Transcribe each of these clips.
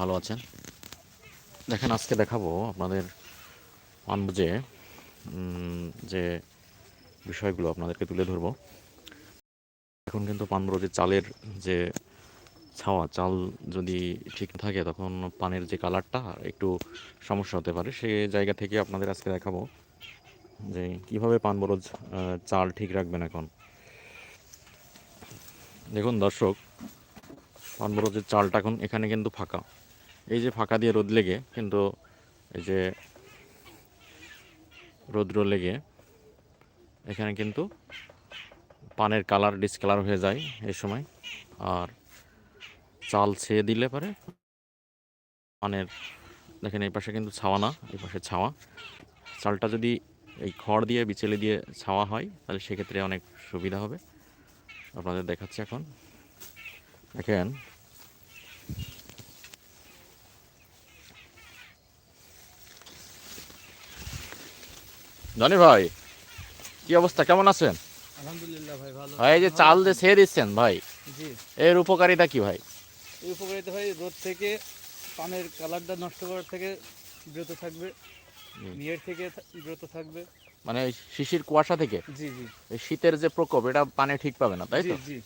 ভালো আছেন? দেখেন, আজকে দেখাবো আপনাদের পানবুজে যে বিষয়গুলো আপনাদেরকে তুলে ধরবো। এখন কিন্তু পানবুজের চালের যে ছাওয়া, চাল যদি ঠিক থাকে, তখন পানের যে কালারটা একটু সমস্যা হতে পারে। সে জায়গা থেকে আপনাদের আজকে দেখাবো যে কীভাবে পান বরজ চাল ঠিক রাখবেন এখন। দেখুন দর্শক পান বরজের চালটা এখন এখানে কিন্তু ফাঁকা। এই যে ফাঁকা দিয়ে রোদ লেগে, কিন্তু এই যে রৌদ্র লেগে, এখানে কিন্তু পানের কালার ডিসকালার হয়ে যায় এই সময়। আর চাল ছেয়ে দিলে পারে, পানের, দেখেন এই পাশে কিন্তু ছাওয়া না, এই পাশে ছাওয়া। চালটা যদি এই খড় দিয়ে, বিচেলে দিয়ে ছাওয়া হয়, তাহলে সেক্ষেত্রে অনেক সুবিধা হবে। আপনাদের দেখাচ্ছি এখন। দেখেন জনি ভাই কি অবস্থা? কেমন আছেন? আলহামদুলিল্লাহ ভাই ভালো ভাই যে চাল যে ছেয়ে দিচ্ছেন ভাই জি। এর উপকারিতা কি ভাই? এই উপকারিতা ভাই রোদ থেকে পানের কালারটা নষ্ট করার থেকে বিরত থাকবে। নিয়ের থেকে বিরত থাকবে। মানে শিশির কুয়াশা থেকে? জি জি। এই শীতের যে প্রকোপ এটা পানে ঠিক পাবে না তাই তো? জি।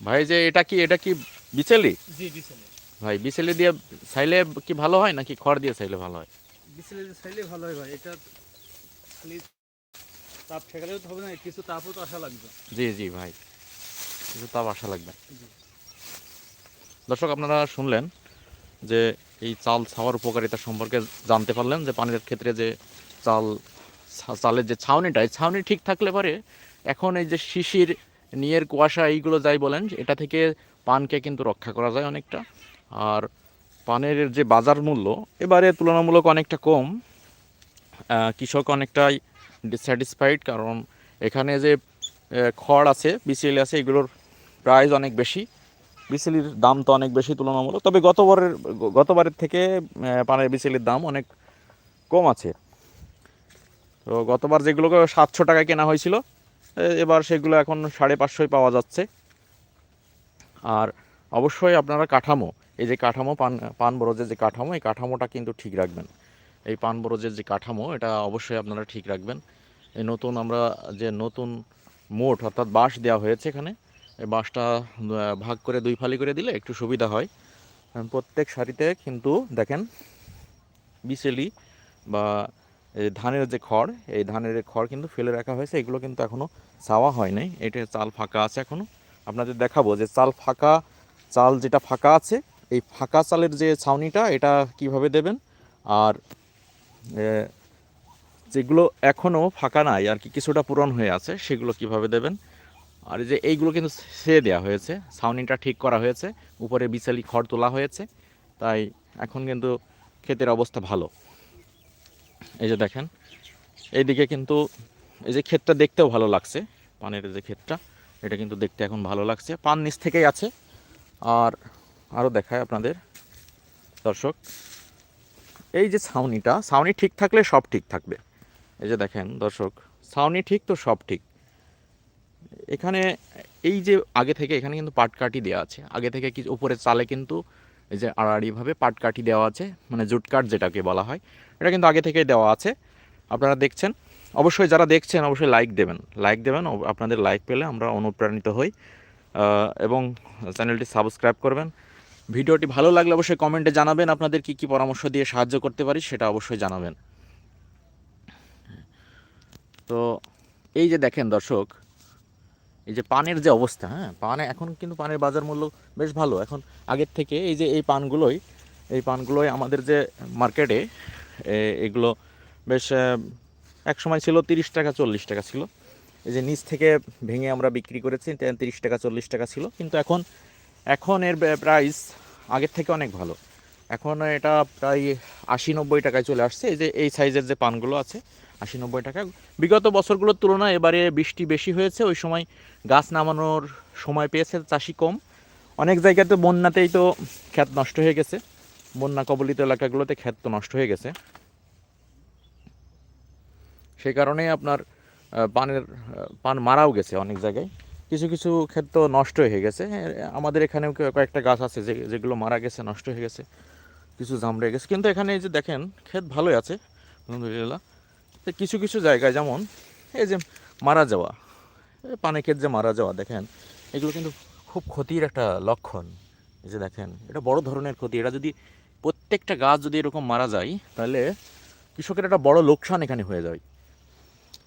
ভাই যে এটা কি এটা কি বিচেলি? জি বিছালে ভাই বিচেলি দিয়ে ছাইলে কি ভালো হয় নাকি খড় দিয়ে ছাইলে ভালো হয়? চাইলে ভালো হয় ভাই এটা খালি তাপ ঠেকালেও তো হবে না কিছু তাপও তো আসা লাগবে। জি জি ভাই কিছু তাপ আশা লাগবে। দর্শক আপনারা শুনলেন যে এই চাল ছাওয়ার উপকারিতা সম্পর্কে জানতে পারলেন যে পানির ক্ষেত্রে যে চাল চালের যে ছাউনিটা এই ছাউনি ঠিক থাকলে পরে এখন এই যে শিশির নিয়ের কুয়াশা এইগুলো যাই বলেন এটা থেকে পানকে কিন্তু রক্ষা করা যায় অনেকটা। আর পানের যে বাজার মূল্য, এবারে তুলনামূলক অনেকটা কম। কৃষক অনেকটাই ডিসস্যাটিসফাইড কারণ এখানে যে খড় আছে, বিসিএল আছে, এগুলোর প্রাইস অনেক বেশি। বিসিলির দাম তো অনেক বেশি তুলনামূলক, তবে গতবারের গতবারের থেকে পানের বিসিলির দাম অনেক কম আছে। তো গতবার যেগুলোকে সাতশো টাকায় কেনা হয়েছিল এবার সেগুলো এখন সাড়ে পাঁচশোয় পাওয়া যাচ্ছে। আর অবশ্যই আপনারা কাঠামো এই যে কাঠামো, পান পান বরজের যে কাঠামো, এই কাঠামোটা কিন্তু ঠিক রাখবেন। এই পান বরজের যে কাঠামো, এটা অবশ্যই আপনারা ঠিক রাখবেন। এই নতুন আমরা যে নতুন মোট অর্থাৎ বাঁশ দেওয়া হয়েছে এখানে, এই বাঁশটা ভাগ করে দুই ফালি করে দিলে একটু সুবিধা হয়। প্রত্যেক সারিতে কিন্তু দেখেন, বিচেলি বা এই ধানের যে খড়, এই ধানের খড় কিন্তু ফেলে রাখা হয়েছে, এগুলো কিন্তু এখনও চাওয়া হয় নাই। এটা চাল ফাঁকা আছে এখনও আপনাদের দেখাবো যে চাল ফাঁকা, চাল যেটা ফাঁকা আছে এই ফাঁকা চালের যে ছাউনিটা, এটা কীভাবে দেবেন? আর যেগুলো এখনও ফাঁকা নাই, আর কি কিছুটা পূরণ হয়ে আছে, সেগুলো কীভাবে দেবেন? আর যে এইগুলো কিন্তু সেয়ে দেওয়া হয়েছে, ছাউনিটা ঠিক করা হয়েছে, উপরে বিছালি খড় তোলা হয়েছে, তাই এখন কিন্তু ক্ষেতের অবস্থা ভালো। এই যে দেখেন, এইদিকে কিন্তু এই যে ক্ষেতটা দেখতেও ভালো লাগছে, পানের যে ক্ষেতটা, এটা কিন্তু দেখতে এখন ভালো লাগছে, পান নিচ থেকেই আছে। আর আরও দেখায় আপনাদের। দর্শক, এই যে ছাউনিটা, ছাউনি ঠিক থাকলে সব ঠিক থাকবে। এই যে দেখেন দর্শক, ছাউনি ঠিক তো সব ঠিক। এখানে এই যে আগে থেকে এখানে কিন্তু পাটকাঠি দেওয়া আছে। আগে থেকে কি উপরে চালে কিন্তু এই যে আড়াআড়িভাবে পাটকাঠি দেওয়া আছে মানে জুট কাঠ যেটাকে বলা হয়, এটা কিন্তু আগে থেকেই দেওয়া আছে। আপনারা দেখছেন, অবশ্যই যারা দেখছেন অবশ্যই লাইক দেবেন। লাইক দেবেন আপনাদের লাইক পেলে আমরা অনুপ্রাণিত হই। এবং চ্যানেলটি সাবস্ক্রাইব করবেন। ভিডিওটি ভালো লাগলে অবশ্যই কমেন্টে জানাবেন, আপনাদের কি কি পরামর্শ দিয়ে সাহায্য করতে পারি সেটা অবশ্যই জানাবেন। তো এই যে দেখেন দর্শক, এই যে পানের যে অবস্থা হ্যাঁ পানে এখন কিন্তু পানের বাজার মূল্য বেশ ভালো। এখন আগের থেকে এই যে এই পানগুলোই এই পানগুলোই আমাদের যে মার্কেটে এগুলো বেশ এক সময় ছিল তিরিশ টাকা, চল্লিশ টাকা ছিল। এই যে নিচ থেকে ভেঙে আমরা বিক্রি করেছি, তিরিশ টাকা, চল্লিশ টাকা ছিল। কিন্তু এখন এখন এর প্রাইস আগের থেকে অনেক ভালো। এখন এটা প্রায় আশি নব্বই টাকায় চলে আসছে। এই যে এই সাইজের যে পানগুলো আছে, আশি নব্বই টাকা। বিগত বছরগুলোর তুলনায় এবারে বৃষ্টি বেশি হয়েছে। ওই সময় গাছ নামানোর সময় পেয়েছে, চাষি কম। অনেক জায়গাতে বন্যাতেই তো ক্ষেত নষ্ট হয়ে গেছে। বন্যা কবলিত এলাকাগুলোতে ক্ষেত তো নষ্ট হয়ে গেছে। সেই কারণে আপনার পানের পান মারাও গেছে অনেক জায়গায়। কিছু কিছু ক্ষেত তো নষ্ট হয়ে গেছে। আমাদের এখানেও কয়েকটা গাছ আছে যে, যেগুলো মারা গেছে, নষ্ট হয়ে গেছে। কিছু জামড়ে গেছে। কিন্তু এখানে এই যে দেখেন, ক্ষেত ভালোই আছে, আলহামদুলিল্লাহ। তো কিছু কিছু জায়গায় যেমন, এই যে মারা যাওয়া পানে ক্ষেত যে মারা যাওয়া, দেখেন, এগুলো কিন্তু খুব ক্ষতির একটা লক্ষণ। এই যে দেখেন, এটা বড় ধরনের ক্ষতি। এটা যদি প্রত্যেকটা গাছ যদি এরকম মারা যায়, তাহলে কৃষকের একটা বড় লোকসান এখানে হয়ে যায়।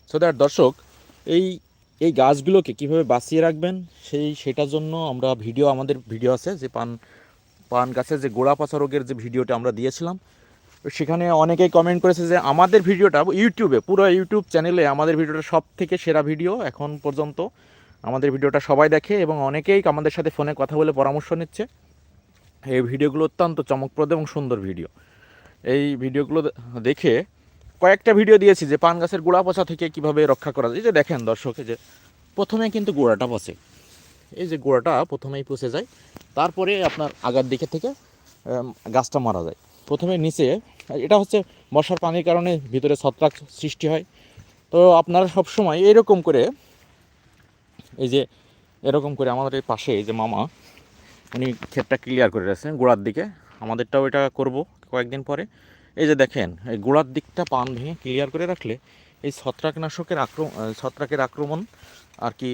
সো দ্যাট দর্শক, এই এই গাছগুলোকে কীভাবে বাঁচিয়ে রাখবেন, সেই, সেটার জন্য আমরা ভিডিও, আমাদের ভিডিও আছে যে পান পান গাছের যে গোড়া পচা রোগের যে ভিডিওটা আমরা দিয়েছিলাম, সেখানে অনেকেই কমেন্ট করেছে যে আমাদের ভিডিওটা ইউটিউবে, পুরো ইউটিউব চ্যানেলে আমাদের ভিডিওটা সব থেকে সেরা ভিডিও এখন পর্যন্ত আমাদের ভিডিওটা সবাই দেখে এবং অনেকেই আমাদের সাথে ফোনে কথা বলে পরামর্শ নিচ্ছে। এই ভিডিওগুলো অত্যন্ত চমকপ্রদ এবং সুন্দর ভিডিও। এই ভিডিওগুলো দেখে কয়েকটা ভিডিও দিয়েছি যে পান গাছের গোড়া পচা থেকে কীভাবে রক্ষা করা যায়। যে দেখেন দর্শক যে প্রথমে কিন্তু গোড়াটা পচে। এই যে গোড়াটা প্রথমেই পচে যায়, তারপরে আপনার আগার দিকে থেকে গাছটা মারা যায়। প্রথমে নিচে, এটা হচ্ছে বর্ষার পানির কারণে ভিতরে ছত্রাক সৃষ্টি হয়। তো আপনারা সবসময় এরকম করে, এই যে এরকম করে আমাদের এই পাশে, এই যে মামা, উনি ক্ষেতটা ক্লিয়ার করে রাখছেন, গোড়ার দিকে। আমাদেরটাও এটা করব কয়েকদিন পরে। এই যে দেখেন, এই গোড়ার দিকটা পান ভেঙে ক্লিয়ার করে রাখলে এই ছত্রাকনাশকের আক্রমণ ছত্রাকের আক্রমণ আর কি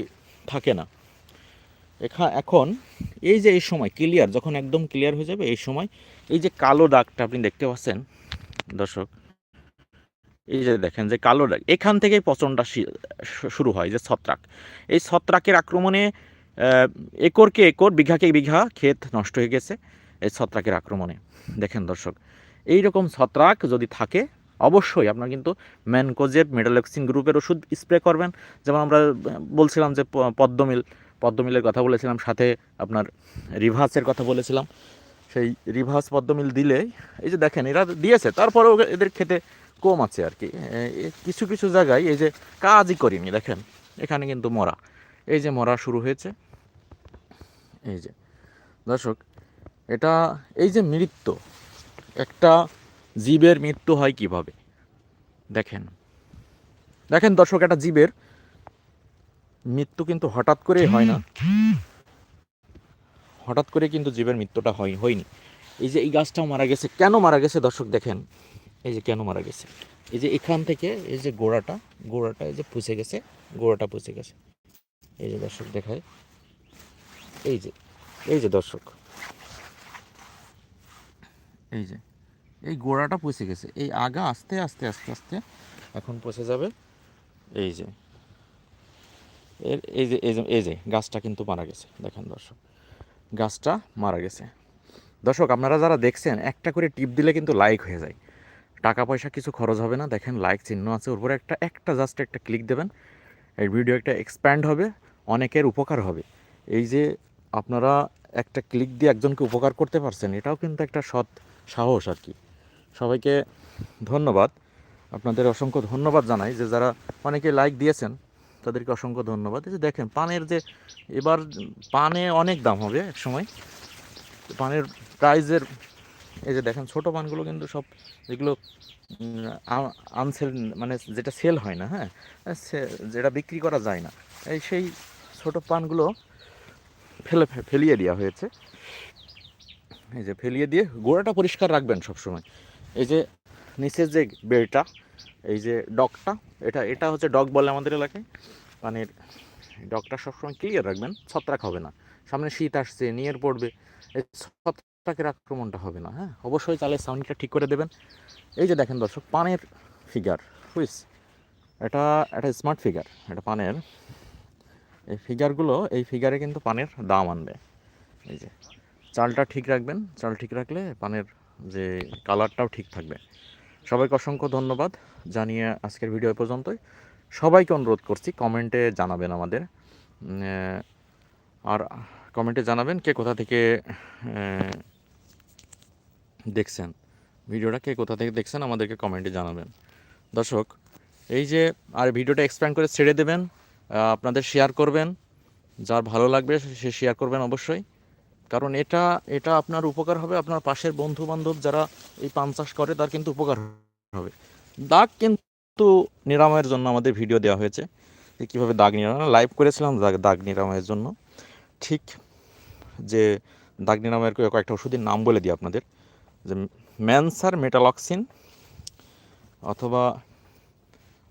থাকে না। এখা, এখন এই যে এই সময় ক্লিয়ার যখন একদম ক্লিয়ার হয়ে যাবে, এই সময় এই যে কালো দাগটা আপনি দেখতে পাচ্ছেন, দর্শক, এই যে দেখেন যে কালো দাগ, এখান থেকেই পচনটা শুরু হয় যে ছত্রাক। এই ছত্রাকের আক্রমণে একরকে একর, বিঘাকে বিঘা ক্ষেত নষ্ট হয়ে গেছে এই ছত্রাকের আক্রমণে। দেখেন দর্শক এই রকম ছত্রাক যদি থাকে, অবশ্যই আপনার কিন্তু ম্যানকোজেব মেডালক্সিন গ্রুপের ওষুধ স্প্রে করবেন। যেমন আমরা বলছিলাম যে পদ্মমিল, পদ্মমিলের কথা বলেছিলাম, সাথে আপনার রিভাসের কথা বলেছিলাম। সেই রিভাস পদ্মমিল দিলে এই যে দেখেন, এরা দিয়েছে, তারপরেও এদের খেতে কম আছে আর কি। কিছু কিছু জায়গায় এই যে কাজই করিনি, দেখেন, এখানে কিন্তু মরা। এই যে মরা শুরু হয়েছে। এই যে, দর্শক, এটা, এই যে মৃত্যু একটা জীবের মৃত্যু হয় কীভাবে? দেখেন। দেখেন দর্শক, একটা জীবের মৃত্যু কিন্তু হঠাৎ করেই হয় না। হঠাৎ করে কিন্তু জীবের মৃত্যুটা হয়, হয়নি। এই যে এই গাছটাও মারা গেছে, কেন মারা গেছে দর্শক দেখেন? এই যে কেন মারা গেছে? এই যে এখান থেকে এই যে গোড়াটা গোড়াটা এই যে পুষে গেছে, গোড়াটা পুষে গেছে। এই যে দর্শক দেখায়। এই যে এই যে দর্শক। এই যে, এই গোড়াটা পচে গেছে। এই আগা আস্তে আস্তে আস্তে আস্তে এখন পচে যাবে। এই যে, এর, এই যে এই যে এই যে, গাছটা কিন্তু মারা গেছে। দেখেন দর্শক, গাছটা মারা গেছে। দর্শক, আপনারা যারা দেখছেন, একটা করে টিপ দিলে কিন্তু লাইক হয়ে যায়। টাকা পয়সা কিছু খরচ হবে না। দেখেন লাইক চিহ্ন আছে। ওর উপরে একটা একটা জাস্ট একটা ক্লিক দেবেন। এই ভিডিও একটা এক্সপ্যান্ড হবে। অনেকের উপকার হবে। এই যে, আপনারা একটা ক্লিক দিয়ে একজনকে উপকার করতে পারছেন, এটাও কিন্তু একটা সৎ সাহস আর কি। সবাইকে ধন্যবাদ। আপনাদের অসংখ্য ধন্যবাদ জানাই যে যারা অনেকে লাইক দিয়েছেন, তাদেরকে অসংখ্য ধন্যবাদ। এই যে দেখেন, পানের যে এবার পানে অনেক দাম হবে এক সময় পানের প্রাইজের এই যে দেখেন, ছোট পানগুলো কিন্তু সব যেগুলো আনসেল মানে যেটা সেল হয় না হ্যাঁ? যেটা বিক্রি করা যায় না। এই সেই ছোট পানগুলো ফেলে, ফেলিয়ে দেওয়া হয়েছে। এই যে ফেলিয়ে দিয়ে গোড়াটা পরিষ্কার রাখবেন সবসময়। এই যে নিচের যে বেড়টা এই যে ডগটা, এটা এটা হচ্ছে ডগ বলে আমাদের এলাকায়। পানির ডগটা সবসময় ক্লিয়ার রাখবেন, ছত্রাক হবে না। সামনে শীত আসছে, নিয়ের পড়বে, এই ছত্রাকের আক্রমণটা হবে না হ্যাঁ? অবশ্যই চালের সাউন্ডটা ঠিক করে দেবেন। এই যে দেখেন দর্শক, পানের ফিগার হুইস এটা একটা স্মার্ট ফিগার এটা পানের। এই ফিগারগুলো এই ফিগারে কিন্তু পানের দাম আনবে। এই যে চালটা ঠিক রাখবেন। চাল ঠিক রাখলে পানের যে কালারটাও ঠিক থাকবে। সবাইকে অসংখ্য ধন্যবাদ জানিয়ে আজকের ভিডিও পর্যন্তই। সবাইকে অনুরোধ করছি কমেন্টে জানাবেন আমাদের। আর কমেন্টে জানাবেন কে কোথা থেকে দেখছেন। ভিডিওটা কে কোথা থেকে দেখছেন আমাদেরকে কমেন্টে জানাবেন। দর্শক, এই যে আর ভিডিওটা এক্সপ্যান্ড করে ছেড়ে দেবেন আপনাদের শেয়ার করবেন, যার ভালো লাগবে সে শেয়ার করবেন অবশ্যই। কারণ এটা এটা আপনার উপকার হবে, আপনার পাশের বন্ধু বান্ধব যারা এই পান চাষ করে, তার কিন্তু উপকার হবে। দাগ কিন্তু নিরাময়ের জন্য আমাদের ভিডিও দেওয়া হয়েছে, যে কীভাবে দাগ নিরাময় লাইভ করেছিলাম দাগ দাগ নিরাময়ের জন্য। ঠিক যে দাগ নিরাময়ের কয়ে- কয়েকটা ওষুধের নাম বলে দিই আপনাদের, যে ম্যানসার মেটালক্সিন অথবা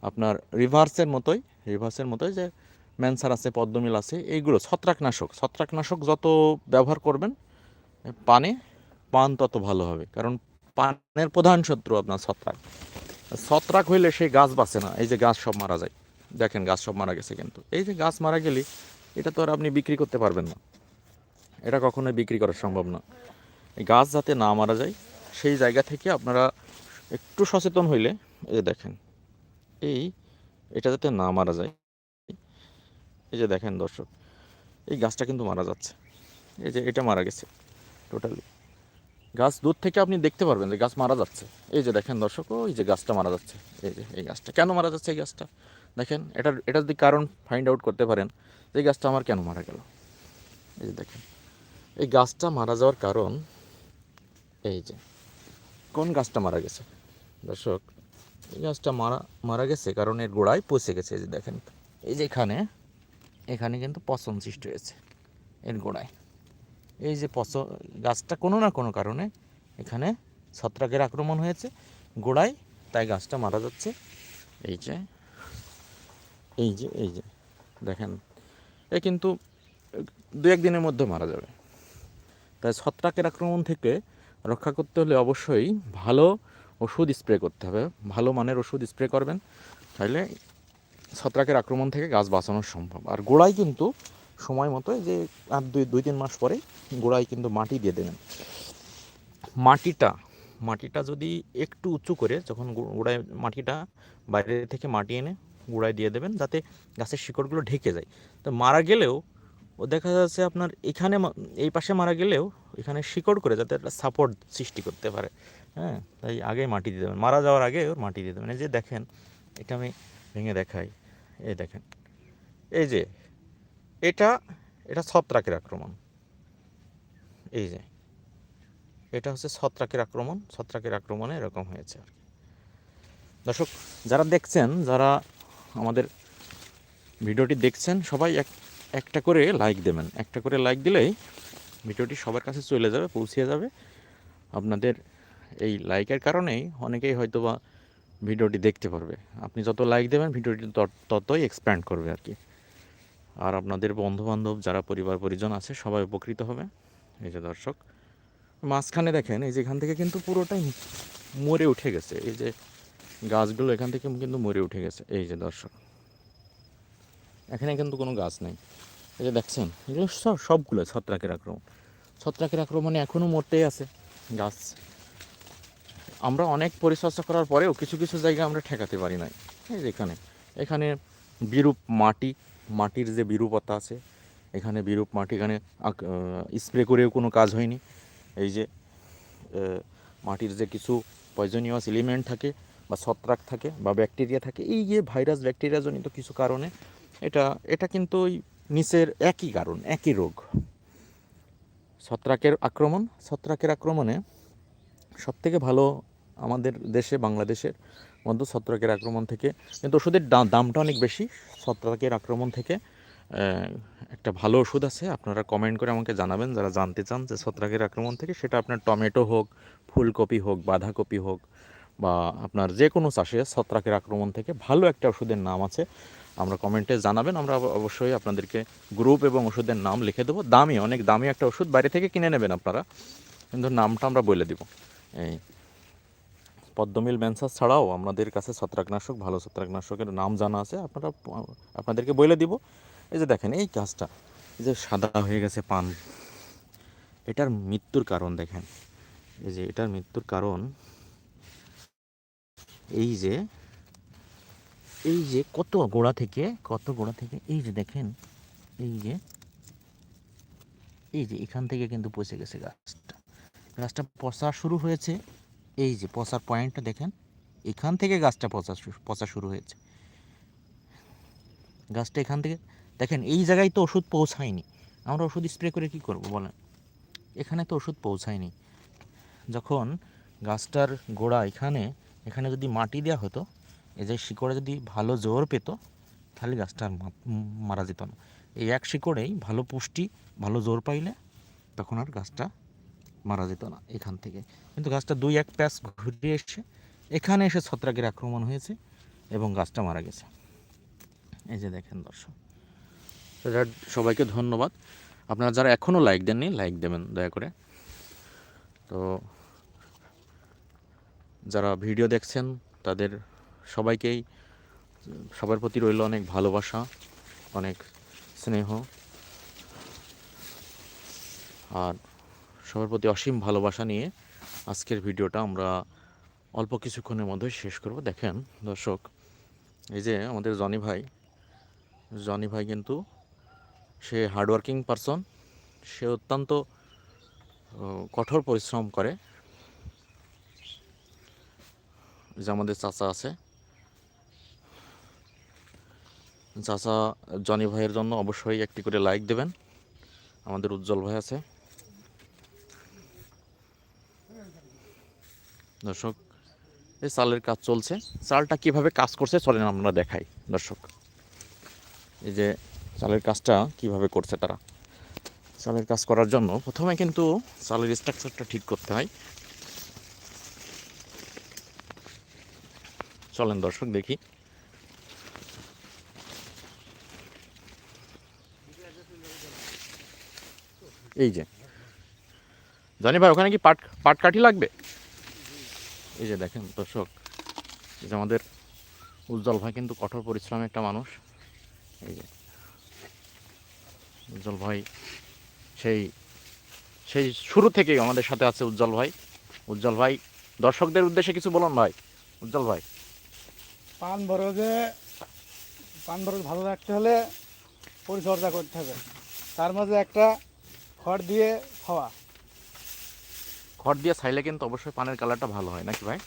আপনার রিভার্সের মতোই রিভার্সের মতোই যে ম্যানসার আছে, পদ্মমিল আছে, এইগুলো, ছত্রাকনাশক। ছত্রাকনাশক যত ব্যবহার করবেন, পানে, পান তত ভালো হবে, কারণ পানের প্রধান শত্রু আপনার ছত্রাক। ছত্রাক হইলে সেই গাছ বাঁচে না, এই যে গাছ সব মারা যায়। দেখেন, গাছ সব মারা গেছে কিন্তু। এই যে গাছ মারা গেলে, এটা তো আর আপনি বিক্রি করতে পারবেন না। এটা কখনোই বিক্রি করা সম্ভব না। গাছ যাতে না মারা যায়, সেই জায়গা থেকে আপনারা একটু সচেতন হইলে, এই দেখেন, এই, এটা যাতে না মারা যায়। এই যে দেখেন দর্শক, এই গাছটা কিন্তু মারা যাচ্ছে। এই যে এটা মারা গেছে টোটালি গাছ দূর থেকে আপনি দেখতে পারবেন যে গাছ মারা যাচ্ছে। এই যে দেখেন দর্শক, ওই যে গাছটা মারা যাচ্ছে। এই যে, এই গাছটা কেন মারা যাচ্ছে এই গাছটা? দেখেন, এটার এটা যদি কারণ ফাইন্ড আউট করতে পারেন, যে এই গাছটা আমার কেন মারা গেল? এই যে দেখেন, এই গাছটা মারা যাওয়ার কারণ, এই যে, কোন গাছটা মারা গেছে? দর্শক, এই গাছটা মারা মারা গেছে কারণ এর গোড়ায় পচে গেছে, এই যে দেখেন। এই যে এখানে এখানে কিন্তু পচন সৃষ্টি হয়েছে এর গোড়ায়। এই যে পচ, গাছটা কোনো না কোনো কারণে এখানে ছত্রাকের আক্রমণ হয়েছে, গোড়ায় তাই গাছটা মারা যাচ্ছে। এই যে এই যে এই যে, দেখেন, এ কিন্তু দু, এক দিনের মধ্যে মারা যাবে। তাই ছত্রাকের আক্রমণ থেকে রক্ষা করতে হলে অবশ্যই ভালো ওষুধ স্প্রে করতে হবে। ভালো মানের ওষুধ স্প্রে করবেন তাহলে ছত্রাকের আক্রমণ থেকে গাছ বাঁচানো সম্ভব। আর গোড়ায় কিন্তু সময় মতো যে আর দুই দুই, তিন মাস পরে গোড়ায় কিন্তু মাটি দিয়ে দেবেন। মাটিটা মাটিটা যদি একটু উঁচু করে যখন গোড়ায় মাটিটা বাইরে থেকে মাটি এনে গোড়ায় দিয়ে দেবেন যাতে গাছের শিকড়গুলো ঢেকে যায়। তো মারা গেলেও ও দেখা যাচ্ছে আপনার এখানে এই পাশে মারা গেলেও এখানে শিকড় করে যাতে একটা সাপোর্ট সৃষ্টি করতে পারে। হ্যাঁ তাই আগে মাটি দিয়ে দেবেন। মারা যাওয়ার আগে ওর মাটি দিয়ে দেবেন। এই যে দেখেন, এটা আমি ভেঙে দেখাই। এই দেখেন। এই যে, এটা এটা ছত্রাকের আক্রমণ। এই যে, এটা হচ্ছে ছত্রাকের আক্রমণ। ছত্রাকের আক্রমণে এরকম হয়েছে আর কি। দর্শক, যারা দেখছেন, যারা আমাদের ভিডিওটি দেখছেন, সবাই এক, একটা করে লাইক দেবেন। একটা করে লাইক দিলেই ভিডিওটি সবার কাছে চলে যাবে, পৌঁছে যাবে। আপনাদের এই লাইকের কারণেই অনেকেই হয়তো বা ভিডিওটি দেখতে পারবে। আপনি যত লাইক দেবেন, ভিডিওটি তত- ততই এক্সপ্যান্ড করবে আর কি। আর আপনাদের বন্ধুবান্ধব যারা পরিবার, পরিজন আছে, সবাই উপকৃত হবে। এই যে দর্শক, মাঝখানে দেখেন, এই যে এখান থেকে কিন্তু পুরোটাই মরে উঠে গেছে। এই যে গাছগুলো এখান থেকে কিন্তু মরে উঠে গেছে। এই যে দর্শক, এখানে কিন্তু কোনো গাছ নেই। এই যে দেখছেন, এগুলো সব, সবগুলো ছত্রাকের আক্রমণ। ছত্রাকের আক্রমণে এখনও মরতেই আছে গাছ। আমরা অনেক পরিচর্যা করার পরেও কিছু কিছু জায়গা আমরা ঠেকাতে পারি নাই। এই যে এখানে। এখানে বিরূপ মাটি, মাটির যে বিরূপতা আছে, এখানে বিরূপ মাটি, এখানে স্প্রে করেও কোনো কাজ হয়নি। এই যে মাটির যে কিছু পয়জনিয়াস এলিমেন্ট থাকে বা ছত্রাক থাকে বা ব্যাকটেরিয়া থাকে, এই যে ভাইরাস, ব্যাকটেরিয়া জনিত কিছু কারণে এটা এটা কিন্তু ওই নিচের একই কারণ, একই রোগ। ছত্রাকের আক্রমণ, ছত্রাকের আক্রমণে সবথেকে ভালো আমাদের দেশে, বাংলাদেশের মধ্যে ছত্রাকের আক্রমণ থেকে। কিন্তু ওষুধের দামটা অনেক বেশি। ছত্রাকের আক্রমণ থেকে একটা ভালো ওষুধ আছে। আপনারা কমেন্ট করে আমাকে জানাবেন, যারা জানতে চান যে ছত্রাকের আক্রমণ থেকে, সেটা আপনার টমেটো হোক, ফুলকপি হোক, বাঁধাকপি হোক, বা আপনার যে কোনো চাষে ছত্রাকের আক্রমণ থেকে ভালো একটা ওষুধের নাম আছে, আমরা কমেন্টে জানাবেন। আমরা অবশ্যই আপনাদেরকে গ্রুপ এবং ওষুধের নাম লিখে দেবো। দামি, অনেক দামি একটা ওষুধ, বাইরে থেকে কিনে নেবেন আপনারা। কিন্তু নামটা আমরা বলে দেবো। এই পদ্মমিল ম্যানসাস ছাড়াও আমাদের কাছে ছত্রাকনাশক, ভালো ছত্রাকনাশকের নাম জানা আছে। আপনারা, আপনাদেরকে বলে দিব। এই যে দেখেন, এই গাছটা যে সাদা হয়ে গেছে পান। এটার মৃত্যুর কারণ দেখেন। এই যে এটার মৃত্যুর কারণ, এই যে এই যে কত গোড়া থেকে, কত গোড়া থেকে, এই যে দেখেন, এই যে এই যে এখান থেকে কিন্তু পচে গেছে গাছটা। গাছটা পচা শুরু হয়েছে। এই যে পচার পয়েন্টটা দেখেন, এখান থেকে গাছটা পচা পচা শুরু হয়েছে। গাছটা এখান থেকে, দেখেন এই জায়গায় তো ওষুধ পৌঁছায়নি। আমরা ওষুধ স্প্রে করে কি করব বলেন? এখানে তো ওষুধ পৌঁছায়নি। যখন গাছটার গোড়া এখানে এখানে যদি মাটি দেওয়া হতো এই যে শিকড়ে যদি ভালো জোর পেত, তাহলে গাছটা মারা যেত না। এই এক শিকড়েই ভালো পুষ্টি, ভালো জোর পাইলে তখন আর গাছটা মারা যেত না এখান থেকে। কিন্তু গাছটা দুই এক প্যাচ ঘুরে এসে এখানে এসে ছত্রাকের আক্রমণ হয়েছে এবং গাছটা মারা গেছে। এই যে দেখেন দর্শক। সবাইকে ধন্যবাদ। আপনারা যারা এখনও লাইক দেননি, লাইক দেবেন, দয়া করে। তো যারা ভিডিও দেখছেন, তাদের সবাইকেই সবার প্রতি রইল অনেক ভালোবাসা, অনেক স্নেহ। আর সবার প্রতি অসীম ভালোবাসা নিয়ে আজকের ভিডিওটা আমরা অল্প কিছুক্ষণের মধ্যে শেষ করব। দেখেন, দর্শক, এই যে আমাদের জনি ভাই জনি ভাই কিন্তু সে হার্ডওয়ার্কিং পারসন সে অত্যন্ত কঠোর পরিশ্রম করে। যে আমাদের চাচা আছে। চাচা জনি ভাইয়ের জন্য অবশ্যই একটি করে লাইক দেবেন। আমাদের উজ্জ্বল ভাই আছে। দর্শক, এই চালের কাজ চলছে। চালটা কীভাবে কাজ করছে চলেন আমরা দেখাই, দর্শক। এই যে চালের কাজটা কীভাবে করছে তারা। চালের কাজ করার জন্য প্রথমে কিন্তু চালের স্ট্রাকচারটা ঠিক করতে হয়। চলেন দর্শক, দেখি। এই যে। জানি ভাই ওখানে কি পাট পাট কাঠি লাগবে? এই যে দেখেন দর্শক, এই যে আমাদের উজ্জ্বল ভাই কিন্তু কঠোর পরিশ্রমী একটা মানুষ। এই যে উজ্জ্বল ভাই সেই সেই শুরু থেকেই আমাদের সাথে আছে উজ্জ্বল ভাই। উজ্জ্বল ভাই, দর্শকদের উদ্দেশ্যে কিছু বলুন ভাই। উজ্জ্বল ভাই। পান বরজে, পান বরজ ভালো রাখতে হলে পরিচর্যা করতে হবে। তার মাঝে একটা খড় দিয়ে খাওয়া। খড় দিয়ে ছাইলে কিন্তু অবশ্যই পানের কালারটা ভালো হয় নাকি ভাই?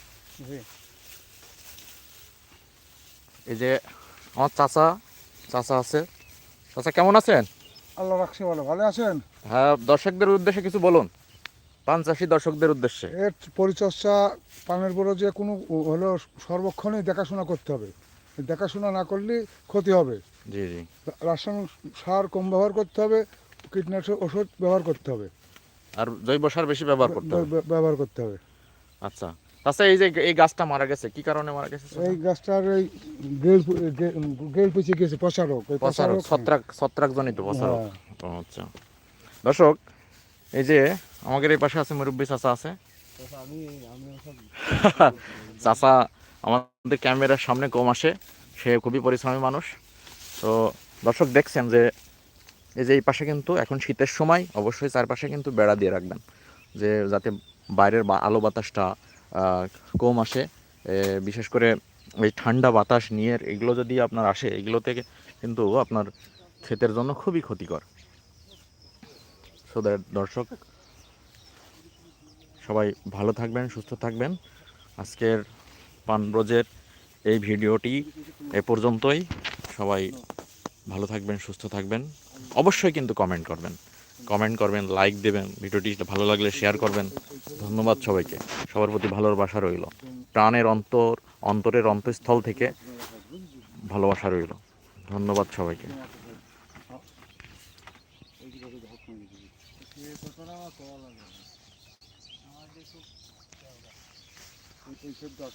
এই যে আমার চাচা চাচা আছে। চাচা কেমন আছেন? আল্লাহ রাখছে বলো ভালো আছেন? হ্যাঁ দর্শকদের উদ্দেশ্যে কিছু বলুন। পান চাষি দর্শকদের উদ্দেশ্যে। এর পরিচর্যা পানের বড় যে কোনো হলো সর্বক্ষণই দেখাশোনা করতে হবে। দেখাশোনা না করলে ক্ষতি হবে। জি জি। রাসায়নিক সার কম ব্যবহার করতে হবে কীটনাশক ওষুধ ব্যবহার করতে হবে। আর জৈব সার বেশি ব্যবহার করতে হবে? ব্যবহার করতে হবে। আচ্ছা। আচ্ছা এই যে এই গাছটা মারা গেছে কি কারণে মারা গেছে এই গাছটার এই গেল গেল পিছিয়ে গেছে পচা রোগ ওই পচা রোগ ছত্রাক ছত্রাক জনিত হ্যাঁ। ও আচ্ছা। দর্শক এই যে আমাদের এই পাশে আছে মুরব্বী চাচা আছে। চাচা আমাদের ক্যামেরার সামনে কম আসে সে খুবই পরিশ্রমী মানুষ। তো দর্শক দেখছেন যে এই যে এই পাশে কিন্তু এখন শীতের সময় অবশ্যই চারপাশে কিন্তু বেড়া দিয়ে রাখবেন, যে যাতে বাইরের আলো বাতাসটা কম আসে। বিশেষ করে এই ঠান্ডা বাতাস নিয়ে এগুলো যদি আপনার আসে, এগুলো থেকে কিন্তু আপনার ক্ষেতের জন্য খুবই ক্ষতিকর। সো দ্যাট দর্শক, সবাই ভালো থাকবেন, সুস্থ থাকবেন। আজকের পানব্রজের এই ভিডিওটি এ পর্যন্তই। সবাই ভালো থাকবেন, সুস্থ থাকবেন। অবশ্যই কিন্তু কমেন্ট করবেন। কমেন্ট করবেন লাইক দেবেন, ভিডিওটি ভালো লাগলে শেয়ার করবেন। ধন্যবাদ সবাইকে। সবার প্রতি ভালোবাসা রইল। প্রাণের অন্তর, অন্তরের অন্তঃস্থল থেকে ভালোবাসা রইল। ধন্যবাদ সবাইকে। এই সাইডটা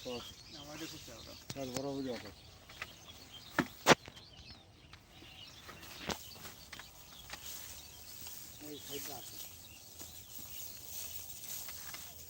আছে